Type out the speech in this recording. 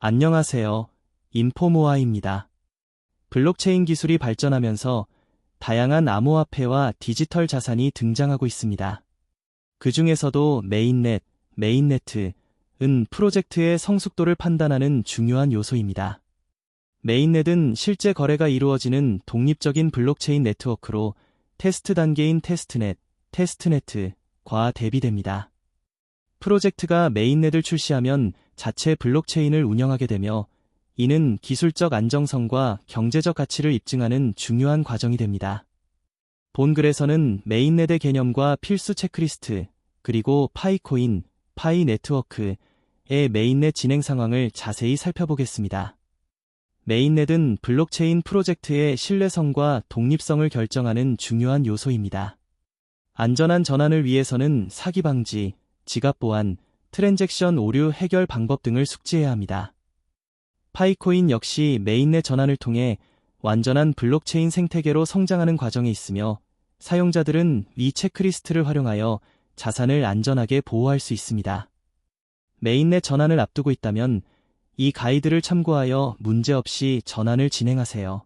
안녕하세요. 인포모아입니다. 블록체인 기술이 발전하면서 다양한 암호화폐와 디지털 자산이 등장하고 있습니다. 그 중에서도 메인넷, 메인네트은 프로젝트의 성숙도를 판단하는 중요한 요소입니다. 메인넷은 실제 거래가 이루어지는 독립적인 블록체인 네트워크로 테스트 단계인 테스트넷, 테스트네트과 대비됩니다. 프로젝트가 메인넷을 출시하면 자체 블록체인을 운영하게 되며 이는 기술적 안정성과 경제적 가치를 입증하는 중요한 과정이 됩니다. 본 글에서는 메인넷의 개념과 필수 체크리스트, 그리고 파이코인, 파이 네트워크의 메인넷 진행 상황을 자세히 살펴보겠습니다. 메인넷은 블록체인 프로젝트의 신뢰성과 독립성을 결정하는 중요한 요소입니다. 안전한 전환을 위해서는 사기 방지, 지갑 보안, 트랜잭션 오류 해결 방법 등을 숙지해야 합니다. 파이코인 역시 메인넷 전환을 통해 완전한 블록체인 생태계로 성장하는 과정에 있으며 사용자들은 위 체크리스트를 활용하여 자산을 안전하게 보호할 수 있습니다. 메인넷 전환을 앞두고 있다면 이 가이드를 참고하여 문제없이 전환을 진행하세요.